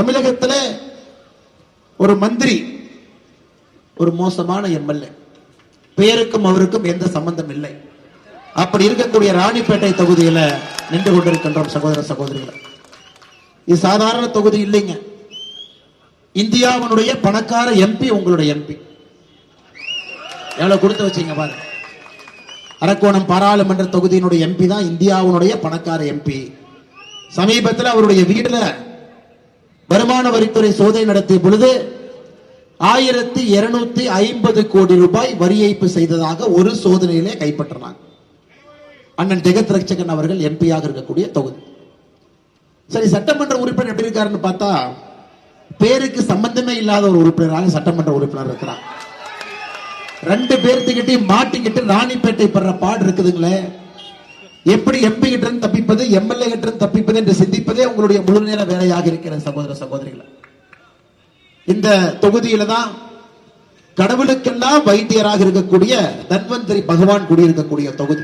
தமிழகத்தில் ஒரு மந்திரி ஒரு மோசமான எம்எல்ஏ. பெயருக்கும் அவருக்கும் எந்த சம்பந்தம் இல்லை. அப்படி இருக்கக்கூடிய ராணிப்பேட்டை தொகுதியில நின்று கொண்டிருக்கின்றோம் சகோதர சகோதரிகளை. இது சாதாரண தொகுதி இல்லைங்க. இந்தியாவினுடைய பணக்கார எம்பி உங்களுடைய எம்பி. எவ்வளவு கொடுத்து வச்சீங்க பாருங்க. அரக்கோணம் பாராளுமன்ற தொகுதியினுடைய எம்பி தான் இந்தியாவினுடைய பணக்கார எம்பி. சமீபத்தில் அவருடைய வீட்டில் வருமான வரித்துறை சோதனை நடத்திய பொழுது ஆயிரத்தி இருநூத்தி ஐம்பது கோடி ரூபாய் வரி ஏய்ப்பு செய்ததாக ஒரு சோதனையிலே கைப்பற்றினாங்க. அண்ணன் ஜெகத் ரட்சகன் அவர்கள் எம்பியாக இருக்கக்கூடிய தொகுதி. சரி சட்டமன்ற உறுப்பினர் எப்படி இருக்காருன்னு பார்த்தா பேருக்கு சம்பந்தமே இல்லாத ஒரு உறுப்பினராக சட்டமன்ற உறுப்பினர் இருக்கிறார். ரெண்டு பேர்த்துக்கிட்டையும் மாட்டிக்கிட்டு ராணிப்பேட்டை படுற பாடு இருக்குதுங்களே. எப்படி எம்பி கிட்ட இருந்து தப்பிப்பது எம்எல்ஏ கிட்ட இருந்து தப்பிப்பது என்று சிந்திப்பதே உங்களுடைய முழு நேர வேலையாக இருக்கிற சகோதர சகோதரிகளை. இந்த தொகுதியில தான் கடவுளுக்கெல்லாம் வைத்தியராக இருக்கக்கூடிய தன்வந்திரி பகவான் குடியிருக்கக்கூடிய தொகுதி.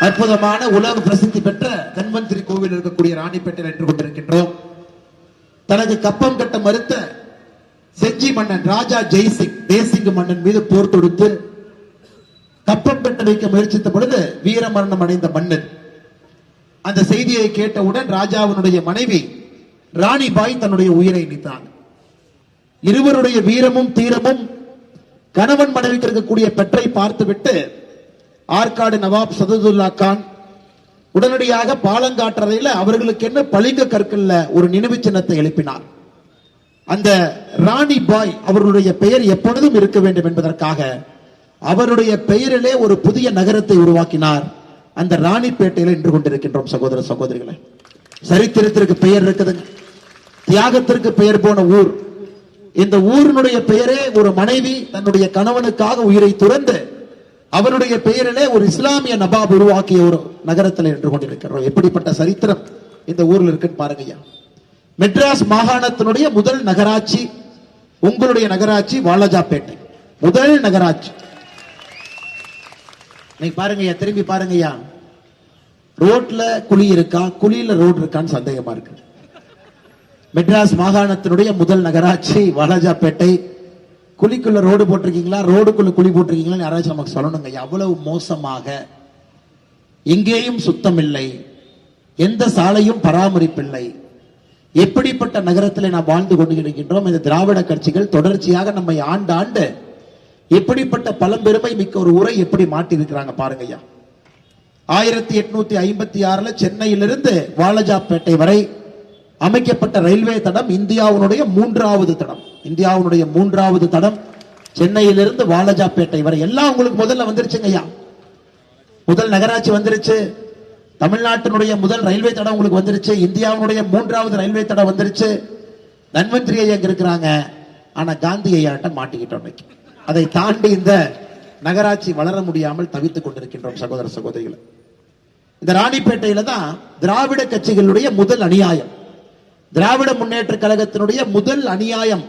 அற்புதமான உலக பிரசித்தி பெற்ற தன்வந்திரி கோவில் இருக்கக்கூடிய ராணிப்பேட்டையில் நின்று கொண்டிருக்கின்றோம். தனது கப்பம் கட்ட மறுத்த செஞ்சி மன்னன் ராஜா ஜெய்சிங் தேசிங் மன்னன் மீது போர் தொடுத்து கப்பம் கட்ட வைக்க முயற்சித்த பொழுது வீர மரணம் அடைந்த மன்னன். அந்த செய்தியை கேட்டவுடன் ராஜாவினுடைய மனைவி ராணிபாய் தன்னுடைய உயிரை நீத்தான் இருவருடைய வீரமும் தீரமும் கணவன் மனைவிக்கு இருக்கக்கூடிய பெற்றை பார்த்துவிட்டு ஆற்காடு நவாப் சததுல்லா கான் உடனடியாக பாலங்காற்றறையில அவர்களுக்கு என்ன பளிங்க கற்கல்ல ஒரு நினைவு சின்னத்தை எழுப்பினார். அந்த ராணி பாய் அவர்களுடைய பெயர் எப்பொழுதும் இருக்க வேண்டும் என்பதற்காக அவருடைய பெயரிலே ஒரு புதிய நகரத்தை உருவாக்கினார். அந்த ராணிப்பேட்டையில் நின்று கொண்டிருக்கின்றோம் சகோதர சகோதரிகளை. சரித்திரத்திற்கு பெயர் இருக்குதுங்க. தியாகத்திற்கு பெயர் போன ஊர். இந்த ஊரினுடைய பெயரே ஒரு மனைவி தன்னுடைய கணவனுக்காக உயிரை துறந்து அவருடைய பெயரிலே ஒரு இஸ்லாமிய நபாப் உருவாக்கிய ஒரு நகரத்தில் நின்று கொண்டிருக்கிறோம். எப்படிப்பட்ட சரித்திரம் இந்த ஊரில் இருக்குன்னு பாருங்க ஐயா. மெட்ராஸ் மாகாணத்தினுடைய முதல் நகராட்சி உங்களுடைய நகராட்சி வாலாஜாப்பேட்டை. முதல் நகராட்சி. இன்னைக்கு பாருங்க ஐயா திரும்பி பாருங்க ஐயா ரோட்ல குழி இருக்கா? குழியில ரோடு இருக்கான்னு சந்தேகமா இருக்கு. மெட்ராஸ் மாகாணத்தினுடைய முதல் நகராட்சி வாலாஜாப்பேட்டை. குழிக்குள்ள ரோடு போட்டிருக்கீங்களா? ரோடுக்குள்ள குழி போட்டிருக்கீங்களா யாராச்சும் நமக்கு சொல்லணுங்க எவ்வளவு மோசமாக. எங்கேயும் சுத்தம் இல்லை எந்த சாலையும் பராமரிப்பில்லை. எப்படிப்பட்ட நகரத்தில் நாம் வாழ்ந்து கொண்டு இருக்கின்றோம் இந்த திராவிட கட்சிகள் தொடர்ச்சியாக நம்மை ஆண்டு ஆண்டு எப்படிப்பட்ட பழம்பெருமை மிக்க ஒரு உரை எப்படி மாட்டி இருக்கிறாங்க பாருங்க ஐயா. ஆயிரத்தி எட்நூத்தி ஐம்பத்தி ஆறுல சென்னையிலிருந்து வாலஜாப்பேட்டை வரை அமைக்கப்பட்ட ரயில்வே தடம் இந்தியாவுடைய மூன்றாவது தடம். இந்தியாவுடைய மூன்றாவது தடம் சென்னையிலிருந்து வாலஜாப்பேட்டை வரை. எல்லாம் உங்களுக்கு முதல்ல வந்துருச்சுங்க ஐயா. முதல் நகராட்சி வந்துருச்சு. தமிழ்நாட்டினுடைய முதல் ரயில்வே தடம் உங்களுக்கு வந்துருச்சு. இந்தியாவுடைய மூன்றாவது ரயில்வே தடம் வந்துருச்சு. தன்வந்திரி ஐயா இங்க இருக்கிறாங்க. ஆனா காந்தி ஐயாட்ட மாட்டிக்கிட்டோம் இன்னைக்கு? அதை தாண்டி இந்த நகராட்சி வளர முடியாமல் தவித்துக் கொண்டிருக்கின்றோம் சகோதர சகோதரிகளை. இந்த ராணிப்பேட்டையில தான் திராவிட கட்சிகளுடைய முதல் அநியாயம். திராவிட முன்னேற்ற கழகத்தினுடைய முதல் அநியாயம்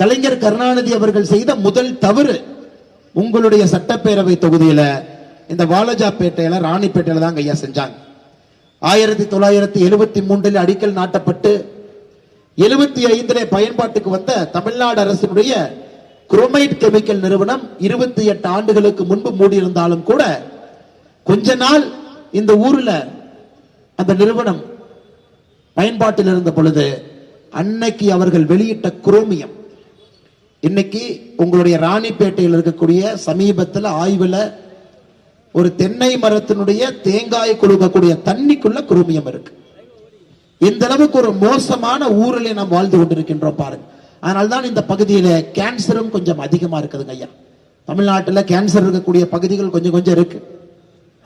கலைஞர் கருணாநிதி அவர்கள் செய்த முதல் தவறு உங்களுடைய சட்டப்பேரவை தொகுதியில இந்த வாலஜாப்பேட்டையில ராணிப்பேட்டையில தான் ஐயா செஞ்சாங்க. ஆயிரத்தி தொள்ளாயிரத்தி எழுபத்தி மூன்றில் அடிக்கல் நாட்டப்பட்டு எழுபத்தி ஐந்திலே பயன்பாட்டுக்கு வந்த தமிழ்நாடு அரசினுடைய குரோமைட் கெமிக்கல் நிறுவனம் இருபத்தி எட்டு ஆண்டுகளுக்கு முன்பு மூடியிருந்தாலும் கூட கொஞ்ச நாள் இந்த ஊர்ல அந்த நிறுவனம் பயன்பாட்டில் இருந்த பொழுது அன்னைக்கு அவர்கள் வெளியிட்ட குரோமியம். இன்னைக்கு உங்களுடைய ராணிப்பேட்டையில் இருக்கக்கூடிய சமீபத்தில் ஆய்வுல ஒரு தென்னை மரத்தினுடைய தேங்காய் கொடுக்கக்கூடிய தண்ணிக்குள்ள குரோமியம் இருக்கு. இந்த அளவுக்கு ஒரு மோசமான ஊரிலே நாம் வாழ்ந்து கொண்டிருக்கின்றோம் பாருங்க. அதனால்தான் இந்த பகுதியில் கேன்சரும் கொஞ்சம் அதிகமாக இருக்குதுங்க ஐயா. தமிழ்நாட்டில் கேன்சர் இருக்கக்கூடிய பகுதிகள் கொஞ்சம் கொஞ்சம் இருக்கு.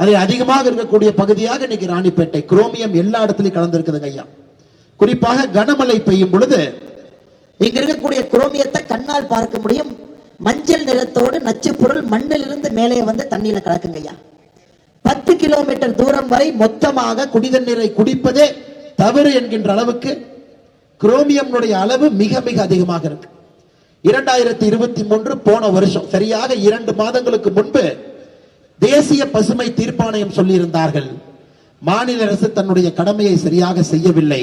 அதில் அதிகமாக இருக்கக்கூடிய பகுதியாக இன்னைக்கு ராணிப்பேட்டை குரோமியம் எல்லா இடத்துலையும் கலந்துருக்குதுங்க ஐயா. குறிப்பாக கனமழை பெய்யும் பொழுது இங்க இருக்கக்கூடிய குரோமியத்தை கண்ணால் பார்க்க முடியும். மஞ்சள் நிறத்தோடு நச்சு பொருள் மண்ணிலிருந்து மேலே வந்து தண்ணியில கலக்குங்கய்யா பத்து கிலோமீட்டர் தூரம் வரை மொத்தமாக குடித நீரை குடிப்பதே தவறு என்கின்ற அளவுக்கு குரோமியம்னுடைய அளவு மிக மிக அதிகமாக இருக்கு. இரண்டாயிரத்தி இருபத்தி மூன்று போன வருஷம் சரியாக இரண்டு மாதங்களுக்கு முன்பு தேசிய பசுமை தீர்ப்பாணையம் சொல்லியிருந்தார்கள் மாநில அரசு தன்னுடைய கடமையை சரியாக செய்யவில்லை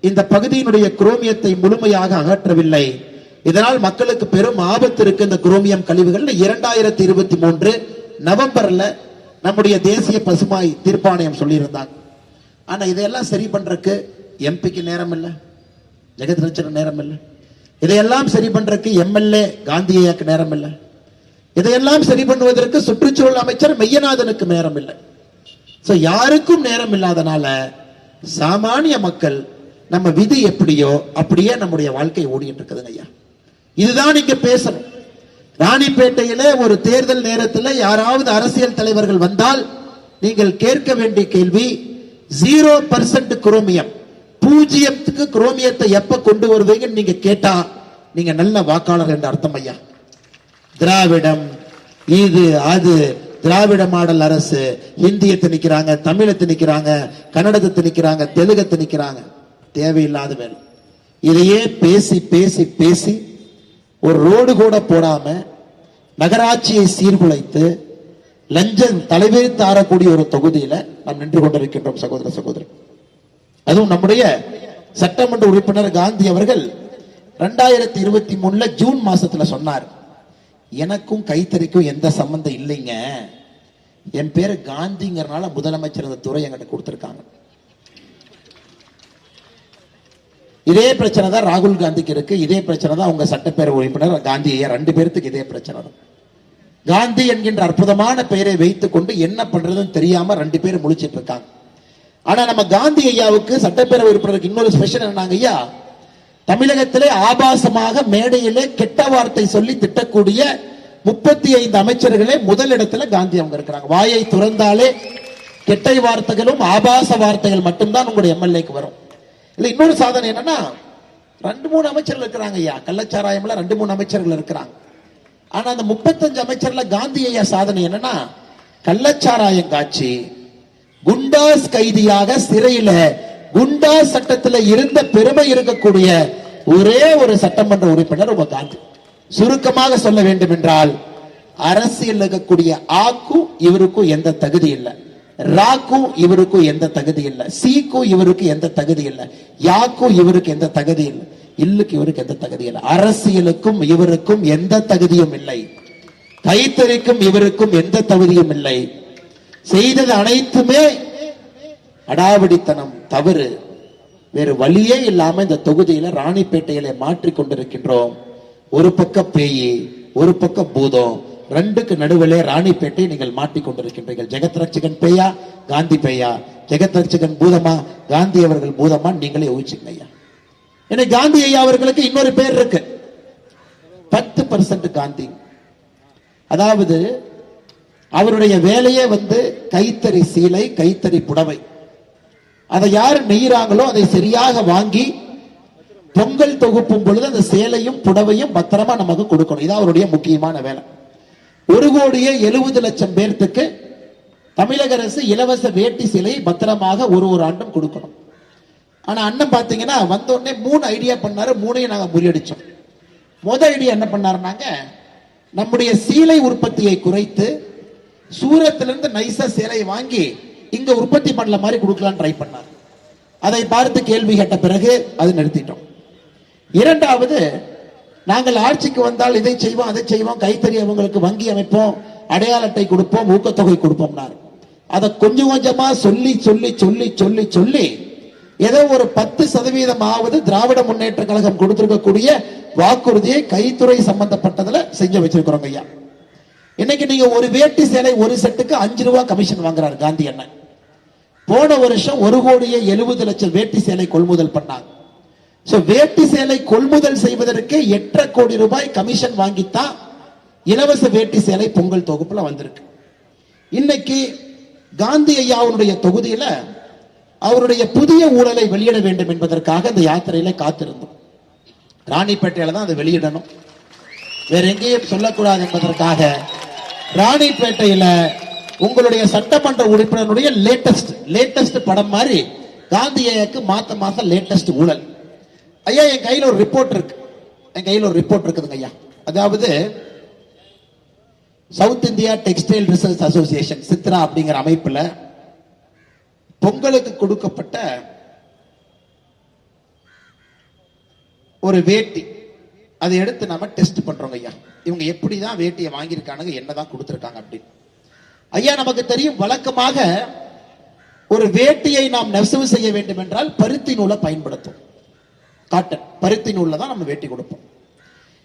இந்த பகுதியினுடைய குரோமியத்தை முழுமையாக அகற்றவில்லை. இதனால் மக்களுக்கு பெரும் ஆபத்து இருக்கு இந்த குரோமியம் கழிவுகள். இரண்டாயிரத்தி இருபத்தி மூன்று நவம்பர்ல நம்முடைய தேசிய பசுமாய் தீர்ப்பாணையம் சொல்லியிருந்தாங்க. ஆனா இதையெல்லாம் சரி பண்றதுக்கு எம்பிக்கு நேரம் இல்லை. ஜெகத் ரச்சன நேரம் இல்லை இதையெல்லாம் சரி பண்றதுக்கு எம்எல்ஏ காந்தியாக்கு நேரம் இல்லை இதையெல்லாம் சரி பண்ணுவதற்கு சுற்றுச்சூழல் அமைச்சர் மெய்யநாதனுக்கு நேரம் இல்லை ஸோ யாருக்கும் நேரம் இல்லாதனால சாமானிய மக்கள் நம்ம விதி எப்படியோ அப்படியே நம்முடைய வாழ்க்கை ஓடிட்டு இருக்குதுங்க ஐயா. இதுதான் இங்க பேசணும். ராணிப்பேட்டையிலே ஒரு தேர்தல் நேரத்தில் யாராவது அரசியல் தலைவர்கள் வந்தால் நீங்கள் கேட்க வேண்டிய கேள்வி ஜீரோ பர்சன்ட் குரோமியம். பூஜ்ஜியத்துக்கு குரோமியத்தை எப்ப கொண்டு வருவீங்கன்னு நீங்க கேட்டா நீங்க நல்ல வாக்காளர் என்று அர்த்தம் ஐயா. திராவிடம் இது அது திராவிட மாடல் அரசு ஹிந்தியை திணிக்கிறாங்க தமிழை திணிக்கிறாங்க கன்னடத்தை திணிக்கிறாங்க தெலுங்கை திணிக்கிறாங்க. தேவையில்லாத வேலை. இதையே பேசி பேசி பேசி ஒரு ரோடு கூட போடாம நகராட்சியை சீர்குலைத்து லஞ்சம் தலைவர் தாரக்கூடிய ஒரு தொகுதியில நாம் நின்று கொண்டிருக்கின்றோம் சகோதர சகோதரி. அதுவும் நம்முடைய சட்டமன்ற உறுப்பினர் காந்தி அவர்கள் ரெண்டாயிரத்தி இருபத்தி மூணுல ஜூன் மாசத்துல சொன்னார். எனக்கும் கைத்தறிக்கும் எந்த சம்பந்தம் இல்லைங்க. என் பேரு காந்திங்கிறனால முதலமைச்சர் அந்த துறை என்கிட்ட கொடுத்துருக்காங்க. இதே பிரச்சனை தான் ராகுல் காந்திக்கு இருக்கு. இதே பிரச்சனை தான் அவங்க சட்டப்பேரவை உறுப்பினர் காந்தி ரெண்டு பேர்த்துக்கு இதே பிரச்சனை தான். காந்தி என்கின்ற அற்புதமான பெயரை வைத்துக் கொண்டு என்ன பண்றதுன்னு தெரியாம ரெண்டு பேரும் முழிச்சிட்டு இருக்காங்க. ஆனா நம்ம காந்தி ஐயாவுக்கு சட்டப்பேரவை உறுப்பினருக்கு இன்னொரு ஸ்பெஷல் என்னாங்க ஐயா? தமிழகத்திலே ஆபாசமாக மேடையிலே கெட்ட வார்த்தை சொல்லி திட்டக்கூடிய முப்பத்தி ஐந்து அமைச்சர்களே முதலிடத்துல காந்தி அவங்க இருக்கிறாங்க. வாயை துறந்தாலே கெட்ட வார்த்தைகளும் ஆபாச வார்த்தைகள் மட்டும்தான் உங்களுடைய எம்எல்ஏக்கு வரும். இல்ல இன்னொரு சாதனை என்னன்னா ரெண்டு மூணு அமைச்சர்கள் இருக்கிறாங்க ஐயா. கள்ளச்சாராயம்ல ரெண்டு மூணு அமைச்சர்கள் இருக்கிறாங்க. ஆனா அந்த முப்பத்தஞ்சு அமைச்சர்ல காந்தி ஐயா சாதனை என்னன்னா கள்ளச்சாராயம் காட்சி குண்டாஸ் கைதியாக சிறையில குண்டாஸ் சட்டத்துல இருந்த பெருமை இருக்கக்கூடிய ஒரே ஒரு சட்டமன்ற உறுப்பினர் உங்க காந்தி. சுருக்கமாக சொல்ல வேண்டும் என்றால் அரசியல் இருக்கக்கூடிய ஆக்கும் இவருக்கும் எந்த தகுதி இல்லை. ராக்கும் இவருக்கும் எந்த தகுதி இல்லை. சீக்கும் இவருக்கு எந்த தகுதி இல்லை. யாக்கும் இவருக்கு எந்த தகுதி இல்லை. இல்லுக்கு இவருக்கு எந்த தகுதி இல்லை. அரசியலுக்கும் இவருக்கும் எந்த தகுதியும் இல்லை. கைத்தறிக்கும் இவருக்கும் எந்த தகுதியும் இல்லை. செய்தது அனைத்துமே அடாவடித்தனம் தவறு. வேறு வழியே இல்லாம இந்த தொகுதியில ராணிப்பேட்டைகளை மாற்றி கொண்டிருக்கின்றோம். ஒரு பக்கம் பேயி ஒரு பக்கம் பூதம். ரெண்டுக்கு நடுவிலே ராணிப்பேட்டை நீங்கள் மாட்டிக் கொண்டிருக்கின்றீர்கள். ஜெகத் ரட்சகன் பேயா காந்தி பேயா? ஜெகத் ரட்சகன் பூதமா? காந்தி அவர்கள் பூதமா? நீங்களே யோசிச்சுங்க ஐயா. ஏன்னா காந்தி ஐயா அவர்களுக்கு இன்னொரு பேர் இருக்கு. பத்து பர்சன்ட் காந்தி. அதாவது அவருடைய வேலையே வந்து கைத்தறி சீலை கைத்தறி புடவை. அதை யார் நெய்கிறாங்களோ அதை சரியாக வாங்கி பொங்கல் தொகுப்பும் பொழுது அந்த சேலையும் புடவையும் பத்திரமா நமக்கு கொடுக்கணும். இதான் அவருடைய முக்கியமான வேலை. ஒரு கோடியே எழுபது லட்சம் பேர்த்துக்கு தமிழக அரசு இலவச வேட்டி சிலை பத்திரமாக ஒரு ஒரு ஆண்டும் கொடுக்கணும். ஆனா அண்ணன் பாத்தீங்கன்னா வந்தோடனே மூணு ஐடியா பண்ணாரு மூணையும் நாங்க முறியடிச்சோம். முத ஐடியா என்ன பண்ணாருனாங்க நம்முடைய சீலை உற்பத்தியை குறைத்து சூரத்திலிருந்து நைசா சேலையை வாங்கி இங்க உற்பத்தி பண்ணல மாதிரி கொடுக்கலாம் ட்ரை பண்ணார். அதை பார்த்து கேள்வி கேட்ட பிறகு அது நிறுத்திட்டோம். இரண்டாவது நாங்கள் ஆட்சிக்கு வந்தால் இதை செய்வோம் அதை செய்வோம் கைத்தறி அவங்களுக்கு வங்கி அமைப்போம் அடையாள அட்டை கொடுப்போம் ஊக்கத்தொகை கொடுப்போம்னார். அதை கொஞ்சம் கொஞ்சமா சொல்லி சொல்லி சொல்லி சொல்லி சொல்லி ஏதோ ஒரு பத்து சதவீதம் ஆவது திராவிட முன்னேற்ற கழகம் கொடுத்திருக்கக்கூடிய வாக்குறுதியை கைத்துறை சம்பந்தப்பட்டதுல செஞ்சு வச்சிருக்கிறோங்க ஐயா. இன்னைக்கு நீங்க ஒரு வேட்டி சேலை ஒரு செட்டுக்கு அஞ்சு ரூபா கமிஷன் வாங்குறாரு காந்தி அண்ணன். போன வருஷம் ஒரு கோடியே எழுபது லட்சம் வேட்டி சேலை கொள்முதல் பண்ணாங்க. ஸோ வேட்டி சேலை கொள்முதல் செய்வதற்கு எட்டரை கோடி ரூபாய் கமிஷன் வாங்கித்தான் இலவச வேட்டி சேலை பொங்கல் தொகுப்புல வந்திருக்கு. இன்னைக்கு காந்தி ஐயாவுடைய தொகுதியில அவருடைய புதிய ஊழலை வெளியிட வேண்டும் என்பதற்காக இந்த யாத்திரையில காத்திருந்தோம். ராணிப்பேட்டையில தான் அதை வெளியிடணும். வேற எங்கேயும் சொல்லக்கூடாது என்பதற்காக ராணிப்பேட்டையில உங்களுடைய சட்டமன்ற உறுப்பினருடைய லேட்டஸ்ட் லேட்டஸ்ட் படம் மாதிரி காந்தி ஐயாக்கு மாத்த மாசம் லேட்டஸ்ட் ஊழல். ஐயா என் கையில் ஒரு ரிப்போர்ட் இருக்கு. என் கையில் ஒரு ரிப்போர்ட் இருக்குதுங்க ஐயா. அதாவது South India textile research association Chitra அப்படிங்கிற அமைப்புல பொங்கலுக்கு கொடுக்கப்பட்ட ஒரு வேட்டி. அதை எடுத்து நாம டெஸ்ட் பண்றோங்க ஐயா. இவங்க எப்படிதான் வேட்டியை வாங்கியிருக்கானுங்க என்னதான் கொடுத்துருக்காங்க அப்படின்னு ஐயா நமக்கு தெரியும் வழக்கமாக ஒரு வேட்டியை நாம் நெசவு செய்ய வேண்டும் என்றால் பருத்தி நூலை பயன்படுத்தும். காட்டன் பருத்தி நூலில் தான் நம்ம வேட்டி கொடுப்போம்.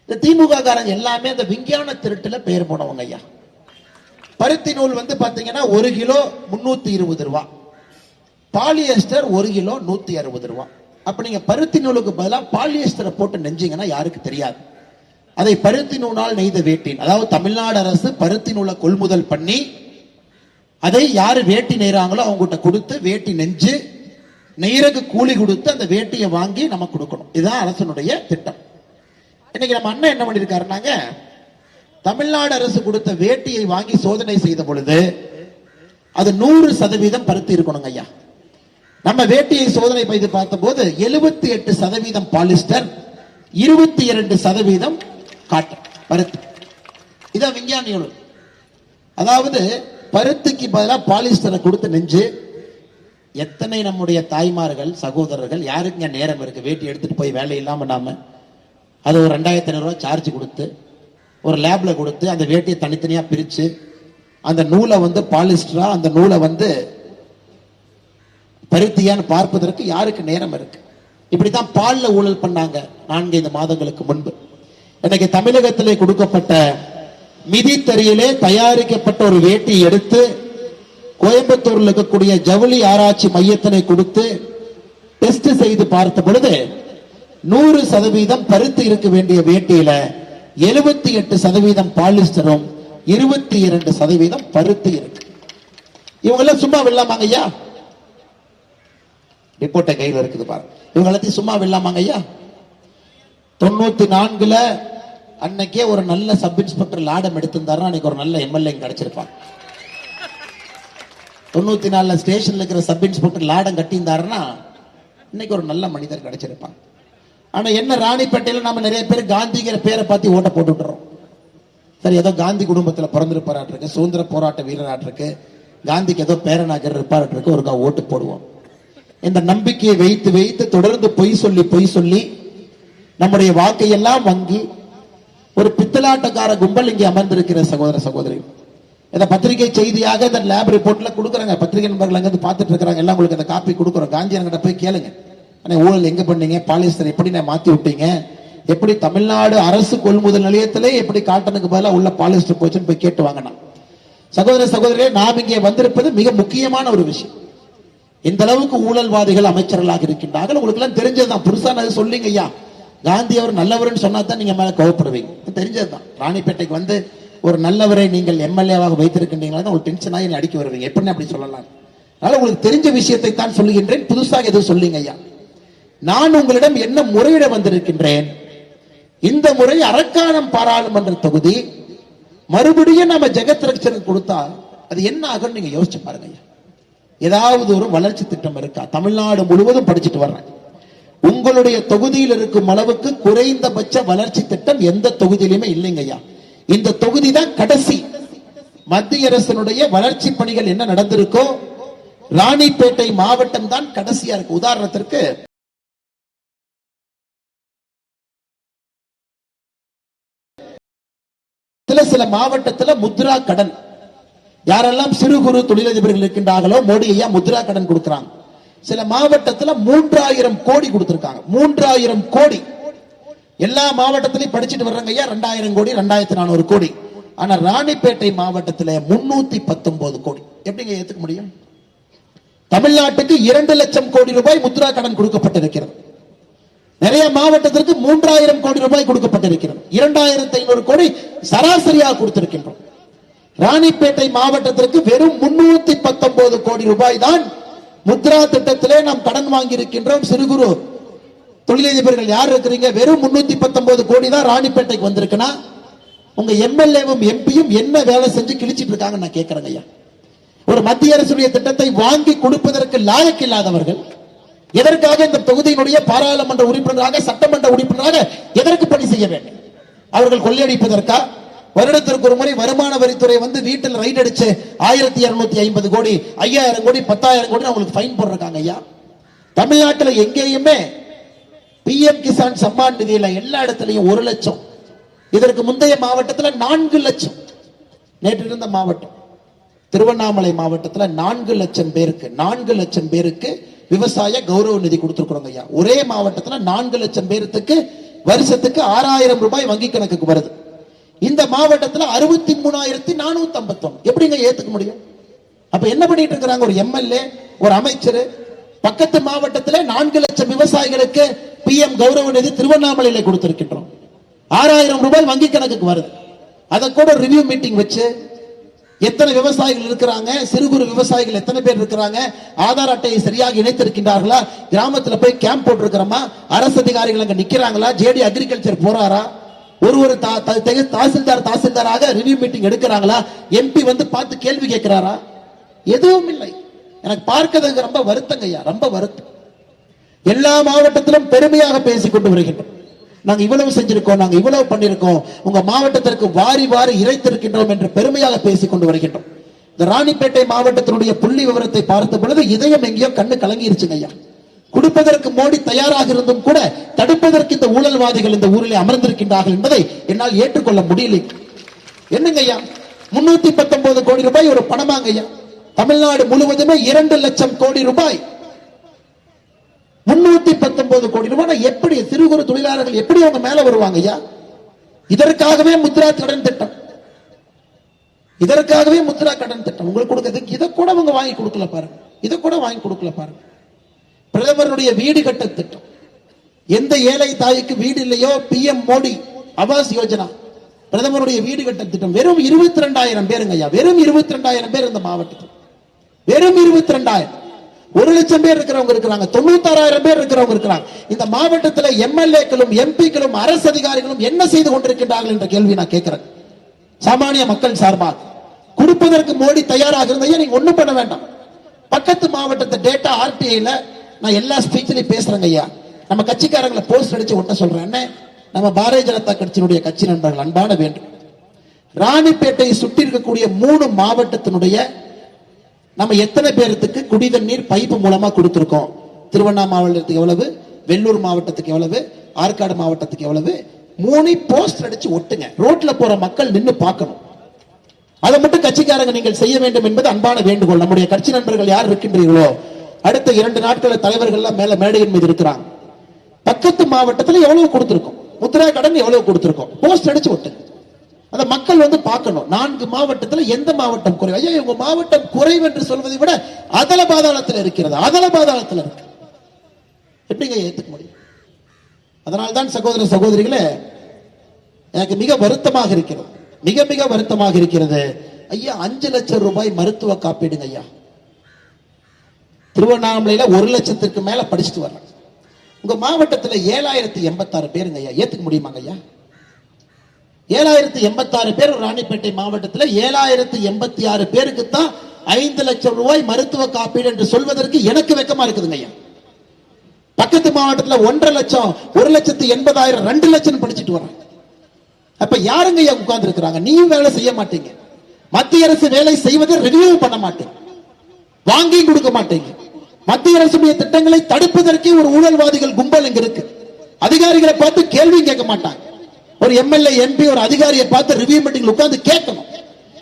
இந்த திமுக காரங்க எல்லாமே அந்த விஞ்ஞான திருட்டுல பெயர் போனவங்க ஐயா. பருத்தி நூல் வந்து பாத்தீங்கன்னா ஒரு கிலோ முன்னூத்தி இருபது ரூபா. பாலியஸ்டர் ஒரு கிலோ நூத்தி அறுபது ரூபா. அப்ப நீங்க பருத்தி நூலுக்கு பதிலாக பாலியஸ்டரை போட்டு நெஞ்சீங்கன்னா யாருக்கு தெரியாது. அதை பருத்தி நூலால் நெய்த வேட்டின். அதாவது தமிழ்நாடு அரசு பருத்தி நூலை கொள்முதல் பண்ணி அதை யாரு வேட்டி நெய்றாங்களோ அவங்ககிட்ட கொடுத்து வேட்டி நெஞ்சு நெய்றக்கு கூலி கொடுத்து அந்த வேட்டியை வாங்கி நம்ம கொடுக்கணும். இதுதான் அரசனுடைய திட்டம். இன்னைக்கு நம்ம அண்ணன் என்ன பண்ணிருக்காருனாங்க தமிழ்நாடு அரசு கொடுத்த வேட்டியை வாங்கி சோதனை செய்த பொழுது அது நூறு சதவீதம் பருத்தி இருக்கணுங்க ஐயா. நம்ம வேட்டியை சோதனை செய்து பார்த்தபோது எழுபத்தி எட்டு சதவீதம் பாலிஸ்டர் இருபத்தி இரண்டு சதவீதம் காட்டன் பருத்தி. இதான் விஞ்ஞானிகளும். அதாவது பருத்திக்கு பதிலாக பாலிஸ்டரை கொடுத்து நெஞ்சு எத்தனை நம்முடைய தாய்மார்கள் சகோதரர்கள் யாருக்குங்க நேரம் இருக்கு? வேட்டி எடுத்துட்டு போய் வேலை இல்லாம நாம அது ஒரு ரெண்டாயிரத்தி ஐநூறுரூவா சார்ஜ் கொடுத்து ஒரு லேப்ல கொடுத்து அந்த வேட்டியை தனித்தனியா பிரிச்சு அந்த நூலை வந்து பாலிஸ்டரா அந்த நூலை வந்து பருத்தியான்னு பார்ப்பதற்கு யாருக்கு நேரம் இருக்கு? இப்படித்தான் பாலில் ஊழல் பண்ணாங்க நான்கைந்து மாதங்களுக்கு முன்பு. இன்னைக்கு தமிழகத்திலே கொடுக்கப்பட்ட மிதித்தறியிலே தயாரிக்கப்பட்ட ஒரு வேட்டி எடுத்து கோயம்புத்தூர்ல இருக்கக்கூடிய ஜவுளி ஆராய்ச்சி மையத்தினை கொடுத்து டெஸ்ட் செய்து பார்த்த பொழுது நூறு சதவீதம் பருத்து இருக்க வேண்டிய வேட்டியில எழுபத்தி எட்டு சதவீதம் பாலிஸ்டரும் இருபத்தி இரண்டு சதவீதம் பருத்து இருக்கு. இவங்க எல்லாம் சும்மா விடலாமாங்க ஐயா? ரிப்போர்ட்டை கையில் இருக்குது பாருங்க. இவங்க எல்லாத்தையும் சும்மா விடலாமாங்க ஐயா? தொண்ணூத்தி நான்குல அன்னைக்கே ஒரு நல்ல சப் இன்ஸ்பெக்டர் லாடம் எடுத்திருந்தாருன்னா அன்னைக்கு ஒரு நல்ல எம்எல்ஏ கிடைச்சிருப்பாங்க தொண்ணூத்தி நாலுல ஸ்டேஷன்ல இருக்கிற சப் இன்ஸ்பெக்டர் லாடம் கட்டியிருந்தாருன்னா இன்னைக்கு ஒரு நல்ல மனிதர் கிடைச்சிருப்பாங்க ஆனா என்ன ராணிப்பேட்டையில நம்ம நிறைய பேர் காந்திங்கிற பேரை பார்த்து ஓட்ட போட்டு சரி ஏதோ காந்தி குடும்பத்துல பிறந்திருப்பாராட்டிருக்கு சுதந்திர போராட்ட வீரராட்டிருக்கு காந்திக்கு ஏதோ பேரனாகர் இருப்பாராட்டிருக்கு ஒருக்கா ஓட்டு போடுவோம். இந்த நம்பிக்கையை வைத்து வைத்து தொடர்ந்து பொய் சொல்லி பொய் சொல்லி நம்முடைய வாக்கையெல்லாம் வங்கி ஒரு பித்தலாட்டக்கார கும்பல் இங்கே அமர்ந்திருக்கிற சகோதர சகோதரி. இந்த பத்திரிகை செய்தியாக இந்த லேப் ரிப்போர்ட்ல கொடுக்குறாங்க. பத்திரிகை நண்பர்கள் அங்கே பார்த்துட்டு இருக்கிறாங்க. எல்லாம் உங்களுக்கு அந்த காப்பி கொடுக்குறோம். காந்தி போய் கேளுங்க. அண்ணே ஊழல் எங்க பண்ணீங்க? பாலிஸ்தர் எப்படி நான் மாத்தி விட்டீங்க? எப்படி தமிழ்நாடு அரசு கொள்முதல் நிலையத்திலே எப்படி காட்டனுக்கு பதிலாக உள்ள பாலிஸ்டர் போச்சுன்னு போய் கேட்டு வாங்கினா. சகோதர சகோதரியே நாம் இங்கே வந்திருப்பது மிக முக்கியமான ஒரு விஷயம். இந்த அளவுக்கு ஊழல்வாதிகள் அமைச்சர்களாக இருக்கின்றார்கள். உங்களுக்கு எல்லாம் தெரிஞ்சதுதான். புதுசா நான் சொல்லிங்க ஐயா. காந்தி அவர் நல்லவர்னு சொன்னா தான் நீங்க மேல கோவப்படுவீங்க. தெரிஞ்சதுதான். ராணிப்பேட்டைக்கு வந்து ஒரு நல்லவரை நீங்கள் எம்எல்ஏவாக வைத்திருக்கின்றீங்களா ஒரு டென்ஷன் ஆகி அடிக்க வருவீங்க. எப்படி அப்படி சொல்லலாம். அதனால உங்களுக்கு தெரிஞ்ச விஷயத்தை தான் சொல்லுகின்றேன். புதுசாக எதுவும் சொல்லுங்க ஐயா. நான் உங்களிடம் என்ன முறையிட வந்திருக்கின்றேன்? இந்த முறை அரக்காணம் பாராளுமன்ற தொகுதி மறுபடியும் நம்ம ஜெகத் ரட்சனுக்கு கொடுத்தா அது என்ன ஆகும்னு நீங்க யோசிச்சு பாருங்க ஏதாவது ஒரு வளர்ச்சி திட்டம் இருக்கா? தமிழ்நாடு முழுவதும் படிச்சுட்டு வர்றேன். உங்களுடைய தொகுதியில் இருக்கும் அளவுக்கு குறைந்தபட்ச வளர்ச்சி திட்டம் எந்த தொகுதியிலுமே இல்லைங்கய்யா இந்த தொகுதி தான் கடைசி. மத்திய அரசனுடைய வளர்ச்சி பணிகள் என்ன நடந்திருக்கோ ராணிப்பேட்டை மாவட்டம் தான் கடைசியா இருக்கு. உதாரணத்திற்கு சில சில மாவட்டத்துல முத்ரா கடன். யாரெல்லாம் சிறு குறு தொழிலதிபர்கள் இருக்கின்றார்களோ மோடி ஐயா முத்ரா கடன் கொடுக்கிறாங்க. சில மாவட்டத்துல மூன்றாயிரம் கோடி கொடுத்திருக்காங்க. மூன்றாயிரம் கோடி. எல்லா மாவட்டத்திலையும் படிச்சுட்டு வர்றாங்க ஐயா. ரெண்டாயிரம் கோடி ரெண்டாயிரத்தி நானூறு கோடி. ஆனா ராணிப்பேட்டை மாவட்டத்தில் முன்னூத்தி பத்தொன்பது கோடி. எப்படிங்க ஏத்துக்க முடியும்? தமிழ்நாட்டுக்கு இரண்டு லட்சம் கோடி ரூபாய் முத்ரா கடன் கொடுக்கப்பட்டிருக்கிறது. நிறைய மாவட்டத்திற்கு மூன்றாயிரம் கோடி ரூபாய் கொடுக்கப்பட்டிருக்கிறது. இரண்டாயிரத்தி ஐநூறு கோடி சராசரியாக கொடுத்திருக்கின்றோம். ராணிப்பேட்டை மாவட்டத்திற்கு வெறும் முன்னூத்தி பத்தொன்பது கோடி ரூபாய் தான் முத்ரா திட்டத்திலே நாம் கடன் வாங்கி இருக்கின்றோம் சிறு குறு தொழிலதிபர்கள் யார் இருக்கிறீங்க? வெறும் முன்னூத்தி பத்தொன்பது கோடி தான் ராணிப்பேட்டைக்கு வந்திருக்குன்னா உங்க எம்எல்ஏவும் எம்பியும் என்ன வேலை செஞ்சு கிழிச்சிட்டு இருக்காங்க நான் கேட்கிறேங்க ஐயா. ஒரு மத்திய அரசுடைய திட்டத்தை வாங்கி கொடுப்பதற்கு லாயக்கு இல்லாதவர்கள் எதற்காக இந்த தொகுதியினுடைய பாராளுமன்ற உறுப்பினராக சட்டமன்ற உறுப்பினராக எதற்கு பணி செய்ய வேண்டும்? அவர்கள் கொள்ளையடிப்பதற்கா? வருடத்திற்கு ஒரு முறை வருமான வரித்துறை வந்து வீட்டில் ரைட் அடிச்சு ஆயிரத்தி இருநூத்தி ஐம்பது கோடி ஐயாயிரம் கோடி பத்தாயிரம் கோடி அவங்களுக்கு ஃபைன் போடுறாங்க ஐயா. தமிழ்நாட்டில் எங்கேயுமே பிஎம் கிசான் சம்மான் நிதியில எல்லா இடத்துலையும் ஒரு லட்சம். இதற்கு முந்தைய மாவட்டத்தில் நான்கு லட்சம். நேற்று இருந்த மாவட்டம். திருவண்ணாமலை மாவட்டத்தில் நான்கு லட்சம் பேருக்கு நான்கு லட்சம் பேருக்கு விவசாய கௌரவ நிதி கொடுத்துருக்குறோங்க ஐயா. ஒரே மாவட்டத்தில் நான்கு லட்சம் பேருக்கு வருஷத்துக்கு ஆறாயிரம் ரூபாய் வங்கி கணக்குக்கு வருது. இந்த மாவட்டத்தில் அறுபத்தி மூணாயிரத்தி நானூத்தி ஐம்பத்தொன்னு எப்படிங்க ஏத்துக்க முடியும்? அப்ப என்ன பண்ணிட்டு இருக்கிறாங்க? ஒரு எம்எல்ஏ ஒரு அமைச்சர். பக்கத்து மாவட்டத்தில் நான்கு லட்சம் விவசாயிகளுக்கு பிஎம் கௌரவ நிதி திருவண்ணாமலையில கொடுத்திருக்கின்றோம். ஆறாயிரம் ரூபாய் வங்கி கணக்குக்கு வருது. அதை கூட ரிவ்யூ மீட்டிங் வச்சு எத்தனை விவசாயிகள் இருக்கிறாங்க? சிறு குறு விவசாயிகள் எத்தனை பேர் இருக்கிறாங்க? ஆதார் அட்டையை சரியாக இணைத்திருக்கின்றார்களா? கிராமத்தில் போய் கேம்ப் போட்டிருக்கிறோமா? அரசு அதிகாரிகள் அங்க நிக்கிறாங்களா? ஜேடி அக்ரிகல்ச்சர் போறாரா? ஒரு ஒரு தா- தாசில்தார் தாசில்தாராக ரிவ்யூ மீட்டிங் எடுக்கிறாங்களா? எம்பி வந்து பார்த்து கேள்வி கேட்கிறாரா? எதுவும் இல்லை. எனக்கு பார்க்கிறதுக்கு ரொம்ப வருத்தங்க ஐயா ரொம்ப வருத்தம். எல்லா மாவட்டத்திலும் பெருமையாக பேசிக் கொண்டு வருகின்றோம். நாங்க இவ்வளவு செஞ்சிருக்கோம் நாங்க இவ்வளவு பண்ணிருக்கோம். உங்க மாவட்டத்திற்கு வாரி வாரி இறைத்திருக்கின்றோம் என்று பெருமையாக பேசிக் கொண்டு வருகின்றோம். இந்த ராணிப்பேட்டை மாவட்டத்தினுடைய புள்ளி விவரத்தை பார்த்த பொழுது இதயம் எங்கேயோ கண்ணு கலங்கிருச்சுங்க ஐயா. கொடுப்பதற்கு மோடி தயாராக இருந்தும் கூட தடுப்பதற்கு இந்த ஊழல்வாதிகள் இந்த ஊரிலே அமர்ந்திருக்கின்றார்கள் என்பதை என்னால் ஏற்றுக்கொள்ள முடியலை. என்னங்க ஐயா? முன்னூத்தி பத்தொன்பது கோடி ரூபாய் ஒரு பணமாங்க ஐயா. தமிழ்நாடு முழுவதுமே இரண்டு லட்சம் கோடி ரூபாய். முன்னூத்தி பத்தொன்பது கோடி ரூபாய். எப்படி சிறு குறு தொழிலாளர்கள் எப்படி அவங்க மேல வருவாங்க ஐயா? இதற்காகவே முத்ரா கடன் திட்டம். இதற்காகவே முத்ரா கடன் திட்டம். உங்களுக்கு கொடுக்கிறதுக்கு இதை கூட அவங்க வாங்கி கொடுக்கல பாருங்க. இதை கூட வாங்கி கொடுக்கல பாருங்க. பிரதமருடைய வீடு கட்ட திட்டம். எந்த ஏழை தாய்க்கு வீடு இல்லையோ பிஎம் மோடி ஆவாஸ் யோஜனா. பிரதமருடைய வீடு கட்ட திட்டம். வெறும் இருபத்தி ரெண்டாயிரம் பேருங்க ஐயா. வெறும் இருபத்தி ரெண்டாயிரம் பேர் இந்த மாவட்டத்தில். வெறும் இருபத்தி ரெண்டாயிரம் ஒரு லட்சம் பேர் இருக்கிறவங்க இருக்கிறாங்க. தொண்ணூத்தாறாயிரம் பேர் இருக்கிறவங்க இருக்கிறாங்க. இந்த மாவட்டத்தில் எம்எல்ஏக்களும் எம்பிக்களும் அரசு அதிகாரிகளும் என்ன செய்து கொண்டிருக்கின்றார்கள் என்ற கேள்வி நான் கேட்கிறேன். சாமானிய மக்கள் சார்பாக. கொடுப்பதற்கு மோடி தயாராக இருந்தையா நீங்க ஒண்ணும் பண்ண வேண்டாம்? பக்கத்து மாவட்டத்து டேட்டா ஆர்டிஐல நான் எல்லா ஸ்பீச்லயும் பேசுறேங்க ஐயா. நம்ம கட்சிக்காரங்களை போஸ்ட் அடிச்சு ஒட்ட சொல்றேன். என்ன? நம்ம பாரதிய ஜனதா கட்சியினுடைய கட்சி நண்பர்கள் அன்பான வேண்டும் ராணிப்பேட்டையை சுற்றி இருக்கக்கூடிய மூணு மாவட்டத்தினுடைய நம்ம எத்தனை பேருக்கு குடித நீர் பைப்பு மூலமா கொடுத்துருக்கோம்? திருவண்ணாமலை எவ்வளவு? வெள்ளூர் மாவட்டத்துக்கு எவ்வளவு? ஆற்காடு மாவட்டத்துக்கு எவ்வளவு? மூணு போஸ்ட் அடிச்சு ஒட்டுங்க. ரோட்ல போற மக்கள் நின்னு பார்க்கணும். அதை மட்டும் கட்சிக்காரங்க நீங்கள் செய்ய வேண்டும் என்பது அன்பான வேண்டுகோள். நம்முடைய கட்சி நண்பர்கள் யார் இருக்கின்றீர்களோ அடுத்த இரண்டு நாட்கள தலைவர்கள் எல்லாம் மேல மேடையின் மீது இருக்கிறாங்க. பக்கத்து மாவட்டத்தில் எவ்வளவு கொடுத்திருக்கோம்? முத்ரா கடன் எவ்வளவு கொடுத்திருக்கோம்? போஸ்ட் அடிச்சு விட்டு அந்த மக்கள் வந்து பார்க்கணும். நான்கு மாவட்டத்தில் எந்த மாவட்டம் குறைவு? ஐயா உங்க மாவட்டம் குறைவு என்று சொல்வதை விட அதல பாதாளத்தில் இருக்கிறது. அதல பாதாளத்தில் இருக்கு. எப்படிங்க ஏத்துக்க முடியும்? அதனால்தான் சகோதர சகோதரிகளே எனக்கு மிக வருத்தமாக இருக்கிறது. மிக மிக வருத்தமாக இருக்கிறது. ஐயா அஞ்சு லட்சம் ரூபாய் மருத்துவ காப்பீடுங்க ஐயா. திருவண்ணாமலையில ஒரு லட்சத்துக்கு மேல படிச்சுட்டு வர்றாங்க உங்க மாவட்டத்துல ஏழாயிரத்தி எண்பத்தாறு பேருங்க ஐயா. ஏத்துக்க முடியுமாங்க ஐயா? ஏழாயிரத்தி எண்பத்தாறு பேர் ராணிப்பேட்டை மாவட்டத்தில் ஏழாயிரத்தி எண்பத்தி ஆறு பேருக்கு தான் ஐந்து லட்சம் ரூபாய் மருத்துவ காப்பீடு என்று சொல்வதற்கு எனக்கு வெக்கமா இருக்குதுங்க ஐயா. பக்கத்து மாவட்டத்துல ஒன்றரை லட்சம் ஒரு லட்சத்து எண்பதாயிரம் ரெண்டு லட்சம் படிச்சுட்டு வர்றாங்க. அப்ப யாருங்க ஐயா உட்கார்ந்து இருக்கிறாங்க நீயும் வேலை செய்ய மாட்டீங்க. மத்திய அரசு வேலை செய்வதை ரிவியூ பண்ண மாட்டேங்க. வாங்கி கொடுக்க மாட்டேங்க. மத்திய அரசுடைய திட்டங்களை தடுப்பதற்கே ஒரு ஊழல்வாதிகள் கும்பல் இங்க இருக்கு. அதிகாரிகளை பார்த்து கேள்வி கேட்க மாட்டாங்க. ஒரு எம்எல்ஏ எம்பி ஒரு அதிகாரியை பார்த்து ரிவ்யூ மீட்டிங்ல உட்கார்ந்து கேட்கணும்.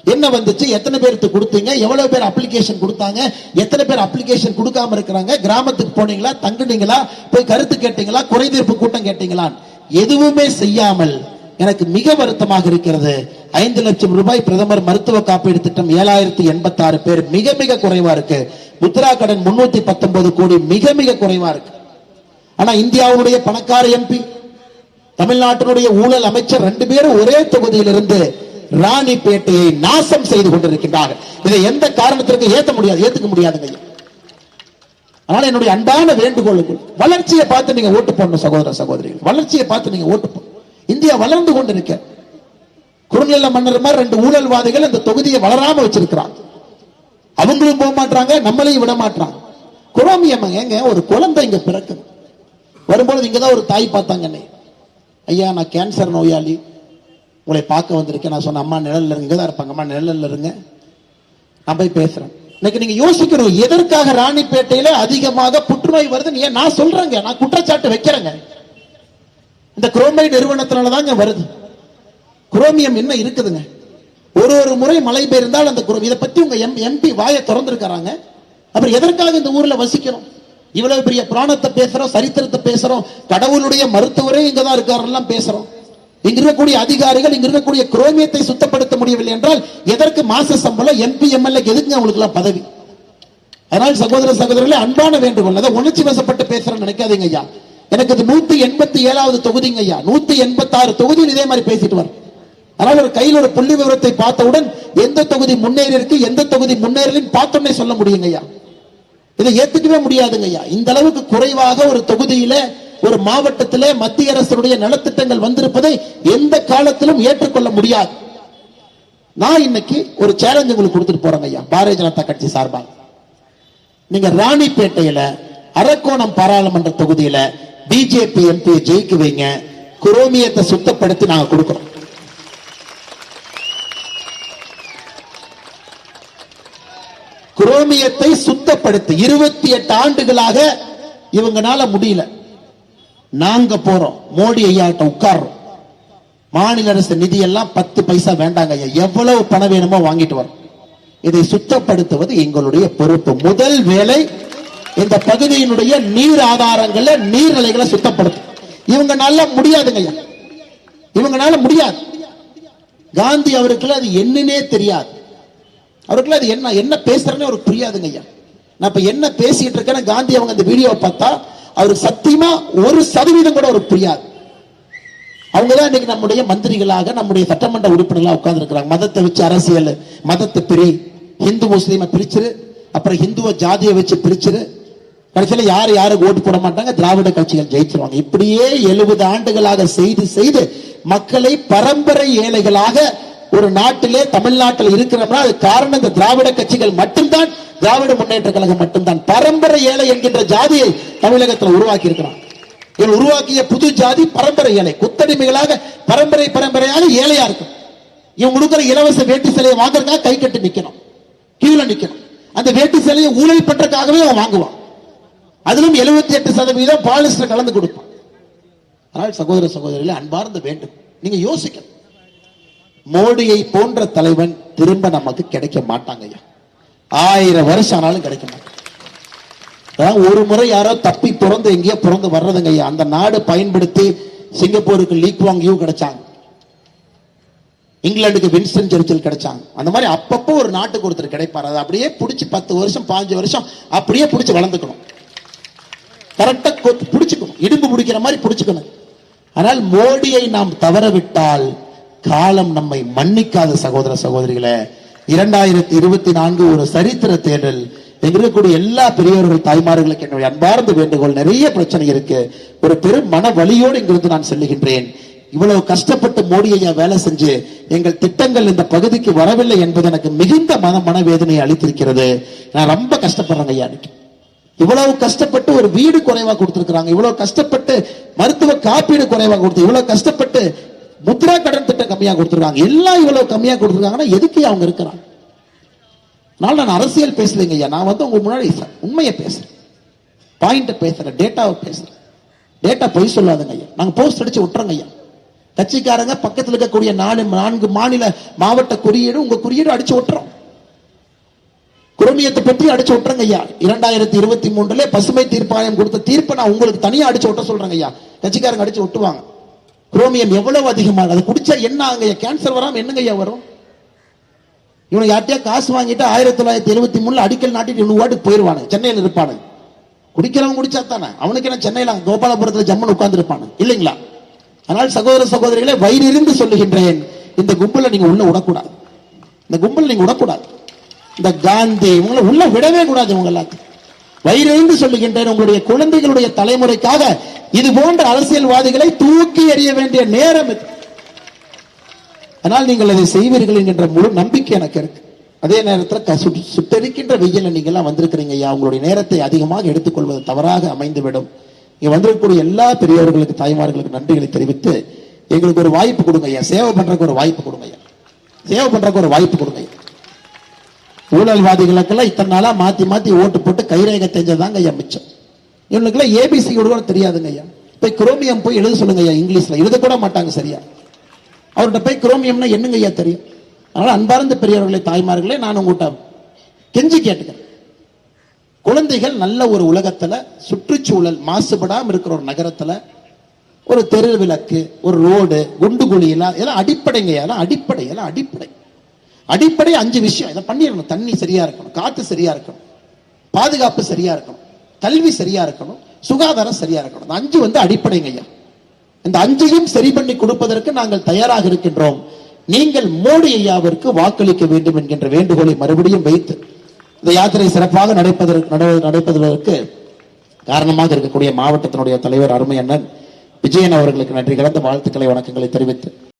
என்ன வந்துச்சு? எத்தனை பேருக்கு கொடுத்தீங்க? எவ்வளவு பேர் அப்ளிகேஷன் கொடுத்தாங்க? எத்தனை பேர் அப்ளிகேஷன் கொடுக்காம இருக்கிறாங்க? கிராமத்துக்கு போனீங்களா? தங்குனீங்களா? போய் கருத்து கேட்டீங்களா? குறைதீர்ப்பு கூட்டம் கேட்டீங்களா எதுவுமே செய்யாமல் எனக்கு மிக வருத்தமாக இருக்கிறது. ஐந்து லட்சம் ரூபாய் பிரதமர் மருத்துவ காப்பீடு திட்டம் ஏழாயிரத்தி எண்பத்தி ஆறு பேர் மிக மிக குறைவா இருக்கு. முத்ரா கடன் முன்னூத்தி பத்தொன்பது கோடி மிக மிக குறைவா இருக்கு. ஆனா இந்தியாவுடைய பணக்கார எம்பி தமிழ்நாட்டினுடைய ஊழல் அமைச்சர் ரெண்டு பேரும் ஒரே தொகுதியிலிருந்து ராணிப்பேட்டையை நாசம் செய்து கொண்டிருக்கின்றார்கள். இதை எந்த காரணத்திற்கு ஏத்த முடியாது ஏத்துக்க முடியாதுங்க அதனால என்னுடைய அன்பான வேண்டுகோளுக்கு வளர்ச்சியை பார்த்து நீங்க ஓட்டு போடணும் சகோதர சகோதரிகள். வளர்ச்சியை பார்த்து நீங்க ஓட்டு போடணும் இந்தியா வளர்ந்து கொண்டிருக்க. குறுநில மன்னர் மாதிரி ரெண்டு ஊழல்வாதிகள் இந்த தொகுதியை வளராம வச்சிருக்கிறாங்க அவங்களும் போக மாட்டாங்க நம்மளையும் விட மாட்டாங்க குரோமியம் ஏங்க ஒரு குழந்தை இங்க பிறக்குது. வரும்பொழுது இங்கதான் ஒரு தாய் பார்த்தாங்க என்னை. ஐயா நான் கேன்சர் நோயாளி. உங்களை பார்க்க வந்திருக்கேன். நான் சொன்ன அம்மா நிழல்ல இருங்க தான் இருப்பாங்க. அம்மா நிழல்ல இருங்க. நான் போய் பேசுறேன். இன்னைக்கு நீங்க யோசிக்கணும் எதற்காக ராணிப்பேட்டையில அதிகமாக புற்றுநோய் வருதுன்னு? ஏன் நான் சொல்றேங்க நான் குற்றச்சாட்டு வைக்கிறேங்க. இந்த குரோமை நிறுவனத்தினால தாங்க வருது. குரோமியம் என்ன இருக்குதுங்க. ஒரு ஒரு முறை மழை பெய்ந்தால் அந்த குரோம் இதை பத்தி உங்க எம் எம்பி வாயை திறந்திருக்கிறாங்க. அப்புறம் எதற்காக இந்த ஊர்ல வசிக்கிறோம்? இவ்வளவு பெரிய புராணத்தை பேசுறோம் சரித்திரத்தை பேசுறோம் கடவுளுடைய மருத்துவரே இங்க தான் இருக்காரெல்லாம் பேசுறோம். இங்க இருக்கக்கூடிய அதிகாரிகள் இங்க இருக்கக்கூடிய குரோமியத்தை சுத்தப்படுத்த முடியவில்லை என்றால் எதற்கு மாச சம்பளம் எம்பி எம்எல்ஏ எதுக்குங்க அவங்களுக்கு எல்லாம் பதவி? அதனால் சகோதர சகோதரர்களே அன்பான வேண்டுகோள் அதை உணர்ச்சி வசப்பட்டு பேசுறேன்னு நினைக்காதீங்க ஐயா. எனக்கு இது நூத்தி எண்பத்தி ஏழாவது தொகுதிங்க ஐயா. நூத்தி எண்பத்தி ஆறு தொகுதியில் இதே மாதிரி பேசிட்டு வர அதனால ஒரு கையில் ஒரு புள்ளி விவரத்தை பார்த்தவுடன் எந்த தொகுதி முன்னேறி இருக்கு எந்த தொகுதி முன்னேறலின்னு பார்த்தோன்னே சொல்ல முடியுங்க ஐயா. இதை ஏத்துக்கவே முடியாதுங்க ஐயா. இந்த அளவுக்கு குறைவாக ஒரு தொகுதியில ஒரு மாவட்டத்திலே மத்திய அரசுடைய நலத்திட்டங்கள் வந்திருப்பதை எந்த காலத்திலும் ஏற்றுக்கொள்ள முடியாது. நான் இன்னைக்கு ஒரு சேலஞ்ச் உங்களுக்கு கொடுத்துட்டு போறேங்க ஐயா. பாரதிய ஜனதா கட்சி சார்பாக. நீங்க ராணிப்பேட்டையில அரக்கோணம் பாராளுமன்ற தொகுதியில பிஜேபி எம்பி ஜெயிக்க வைங்க குரோமியத்தை சுத்தப்படுத்தி நாங்க கொடுக்கிறோம். குரோமியத்தை சுத்தப்படுத்தி இருபத்தி எட்டு ஆண்டுகளாக இவங்கனால முடியல. நாங்க போறோம். மோடி ஐயாட்ட உட்கார்றோம். மாநில அரசு நிதி எல்லாம் பத்து பைசா வேண்டாங்க ஐயா. எவ்வளவு பணம் வேணுமோ வாங்கிட்டு வரோம். இதை சுத்தப்படுத்துவது எங்களுடைய பொறுப்பு. முதல் வேலை இந்த பகுதியினுடைய நீர் ஆதாரங்களை நீர்நிலைகளை சுத்தப்படுத்தும் இவங்கனால முடியாதுங்க ஐயா. இவங்கனால முடியாது. காந்தி அவருக்குள்ள அது என்னன்னே தெரியாது. அவருக்குள்ள அது என்ன என்ன பேசுறேன்னு அவருக்கு புரியாதுங்க ஐயா. நான் இப்ப என்ன பேசிட்டு இருக்கேன்னு காந்தி அவங்க அந்த வீடியோவை பார்த்தா அவருக்கு சத்தியமா ஒரு சதவீதம் கூட அவருக்கு புரியாது. அவங்க தான் இன்னைக்கு நம்முடைய மந்திரிகளாக நம்முடைய சட்டமன்ற உறுப்பினர்களாக உட்கார்ந்து இருக்கிறாங்க மதத்தை வச்சு அரசியல் மதத்தை பிரி ஹிந்து முஸ்லீமை பிரிச்சிரு அப்புறம் ஹிந்துவை ஜாதியை வச்சு பிரிச்சிரு கடைசியில யார் யாருக்கு ஓட்டு போட மாட்டாங்க? திராவிட கட்சிகள் ஜெயிச்சிருவாங்க. இப்படியே எழுபது ஆண்டுகளாக செய்து செய்து மக்களை பரம்பரை ஏழைகளாக ஒரு நாட்டிலே தமிழ்நாட்டில் இருக்கிறோம்னா அது காரணம் இந்த திராவிட கட்சிகள் மட்டும்தான் திராவிட முன்னேற்ற கழகம் மட்டும்தான். பரம்பரை ஏழை என்கின்ற ஜாதியை தமிழகத்தில் உருவாக்கி இருக்கிறான் இவன் உருவாக்கிய புது ஜாதி பரம்பரை ஏழை. குத்தடிமைகளாக பரம்பரை பரம்பரையாக ஏழையா இருக்கும். இவன் கொடுக்குற இலவச வேட்டி சிலையை வாங்குறதுக்காக கை கட்டி நிக்கணும். கீழே நிக்கணும். அந்த வேட்டி சிலையை ஊழல் பண்றதுக்காகவே அவன் வாங்குவான். அதிலும் 78% எட்டு சதவீதம் பாலிஸ்டர் கலந்து கொடுப்பான். அதனால் சகோதர சகோதரிகளே அன்பார்ந்து வேண்டும் நீங்க யோசிக்கணும். மோடியை போன்ற தலைவன் திரும்ப நமக்கு கிடைக்க மாட்டாங்க ஐயா. ஆயிரம் வருஷம் ஆனாலும் கிடைக்க மாட்டாங்க. அதான் ஒரு முறை யாரோ தப்பி பிறந்து எங்கேயோ பிறந்து வர்றதுங்க ஐயா. அந்த நாடு பயன்படுத்தி சிங்கப்பூருக்கு லீக் வாங்கியும் கிடைச்சாங்க. இங்கிலாந்துக்கு வின்ஸ்டன் சர்ச்சில் கிடைச்சாங்க. அந்த மாதிரி அப்பப்போ ஒரு நாட்டுக்கு ஒருத்தர் கிடைப்பார். அதை அப்படியே பிடிச்சி பத்து வருஷம் பாஞ்சு வருஷம் அப்படியே பிடிச்சி வளர்ந்துக்கணும். கரெக்டா பிடிச்சுக்கணும். இடும்பு பிடிக்கிற மாதிரி பிடிச்சுக்கணும். ஆனால் மோடியை நாம் தவறவிட்டால் காலம் நம்மை மன்னிக்காத சகோதர சகோதரிகளை இரண்டாயிரத்தி இருபத்தி நான்கு ஒரு சரித்திர தேர்தல் இங்க இருக்கக்கூடிய எல்லா பெரியவர்கள் தாய்மார்களுக்கு என்னுடைய அன்பார்ந்த வேண்டுகோள் நிறைய பிரச்சனை இருக்கு. ஒரு பெரும் மன வழியோடு இங்கிருந்து நான் செல்லுகின்றேன். இவ்வளவு கஷ்டப்பட்டு மோடி ஐயா வேலை செஞ்சு எங்கள் திட்டங்கள் இந்த பகுதிக்கு வரவில்லை என்பது எனக்கு மிகுந்த மன மனவேதனையை அளித்திருக்கிறது. நான் ரொம்ப கஷ்டப்படுறேங்க ஐயா இவ்வளவு கஷ்டப்பட்டு ஒரு வீடு குறைவா கொடுத்திருக்கிறாங்க. இவ்வளவு கஷ்டப்பட்டு மருத்துவ காப்பீடு குறைவா கொடுத்து இவ்வளவு கஷ்டப்பட்டு முத்ரா கடன் திட்டம் கம்மியா கொடுத்திருக்காங்க எல்லாம் இவ்வளவு கம்மியா கொடுத்திருக்காங்கன்னா எதுக்கு அவங்க இருக்கிறாங்க? அதனால நான் அரசியல் பேசலைங்க ஐயா. நான் வந்து உங்க முன்னாடி உண்மையை பேசுறேன். பாயிண்ட பேசுறேன். டேட்டாவை பேசுறேன். டேட்டா பொய் சொல்லாதுங்க ஐயா. நாங்க போஸ்ட் அடிச்சு விட்டுறோங்க ஐயா. கட்சிக்காரங்க பக்கத்துல இருக்கக்கூடிய நாலு நான்கு மாநில மாவட்ட குறியீடு உங்க குறியீடு அடிச்சு விட்டுறோம். குரோமியத்தை பற்றி அடிச்சு விட்டுறங்க ஐயா. இரண்டாயிரத்தி இருபத்தி மூன்றுல பசுமை தீர்ப்பாயம் கொடுத்த தீர்ப்பை நான் உங்களுக்கு தனியா அடிச்சு விட்ட சொல்றேங்க ஐயா. கட்சிக்காரங்க அடிச்சு விட்டுவாங்க குரோமியம் எவ்வளவு அதிகமாக அது குடிச்சா என்ன ஆகுங்க கேன்சர் வராம என்னங்க ஐயா வரும்? இவனை யார்ட்டையா காசு வாங்கிட்டு ஆயிரத்தி தொள்ளாயிரத்தி எழுபத்தி மூணுல அடிக்கல் நாட்டிட்டு இவனு வாட்டுக்கு போயிருவானு. சென்னையில் இருப்பானு. குடிக்கிறவன் குடிச்சா தானே? அவனுக்கு என்ன சென்னையில கோபாலபுரத்துல ஜம்மன் உட்கார்ந்து இருப்பானு? இல்லைங்களா? அதனால் சகோதர சகோதரிகளை வயிறிருந்து சொல்லுகின்றேன். இந்த கும்பலை நீங்க உள்ள விடக்கூடாது. இந்த கும்பல் நீங்க விடக்கூடாது. இந்த காந்தி இவங்களை உள்ள விடவே கூடாது இவங்க எல்லாத்தையும். வயிறிருந்து சொல்லுகின்றேன் உங்களுடைய குழந்தைகளுடைய தலைமுறைக்காக இது போன்ற அரசியல்வாதிகளை தூக்கி எறிய வேண்டிய நேரம் இது. ஆனால் நீங்கள் அதை செய்வீர்கள் என்கின்ற முழு நம்பிக்கை எனக்கு இருக்கு. அதே நேரத்தில் க- சுட்- சுட்டெரிக்கின்ற வெயில நீங்க எல்லாம் வந்திருக்கிறீங்க ஐயா. உங்களுடைய நேரத்தை அதிகமாக எடுத்துக்கொள்வது தவறாக அமைந்துவிடும். இங்க வந்திருக்கக்கூடிய எல்லா பெரியவர்களுக்கு தாய்மார்களுக்கு நன்றிகளை தெரிவித்து எங்களுக்கு ஒரு வாய்ப்பு கொடுங்க ஐயா. சேவை பண்றதுக்கு ஒரு வாய்ப்பு கொடுங்க ஐயா. சேவை பண்றதுக்கு ஒரு வாய்ப்பு கொடுங்க ஐயா. ஊழல்வாதிகளுக்கெல்லாம் இத்தனை நாளாக மாற்றி மாற்றி ஓட்டு போட்டு கைரேகை தெரிஞ்சதாங்க ஐயா மிச்சம். இவங்களுக்கெல்லாம் ஏபிசி கூட தெரியாதுங்க ஐயா. போய் குரோமியம் போய் எழுத சொல்லுங்க ஐயா இங்கிலீஷில். எழுத கூட மாட்டாங்க சரியா. அவர்கிட்ட போய் குரோமியம்னா என்னங்க ஐயா தெரியும்? அதனால் அன்பார்ந்த பெரியவர்களே தாய்மார்களே நான் உங்கள்கிட்ட கெஞ்சி கேட்டுக்கிறேன். குழந்தைகள் நல்ல ஒரு உலகத்தில் சுற்றுச்சூழல் மாசுபடாமல் இருக்கிற ஒரு நகரத்தில் ஒரு தெரு விளக்கு ஒரு ரோடு குண்டு குழியெல்லாம் இதெல்லாம் அடிப்படைங்க எல்லாம் அடிப்படை எல்லாம் அடிப்படை. அடிப்படை அஞ்சு விஷயம். இதை பண்ணிடணும். தண்ணி சரியா இருக்கணும். காற்று சரியா இருக்கணும். பாதுகாப்பு சரியா இருக்கணும். கல்வி சரியா இருக்கணும். சுகாதாரம் சரியா இருக்கணும். இந்த அஞ்சு வந்து அடிப்படைங்க ஐயா. இந்த அஞ்சையும் சரி பண்ணி கொடுப்பதற்கு நாங்கள் தயாராக இருக்கின்றோம். நீங்கள் மோடி ஐயாவிற்கு வாக்களிக்க வேண்டும் என்கின்ற வேண்டுகோளை மறுபடியும் வைத்து இந்த யாத்திரை சிறப்பாக நடப்பதற்கு நட- நடப்பதற்கு காரணமாக இருக்கக்கூடிய மாவட்டத்தினுடைய தலைவர் அருமை அண்ணன் விஜயன் அவர்களுக்கு நன்றி கலந்த வாழ்த்துக்களை வணக்கங்களை தெரிவித்து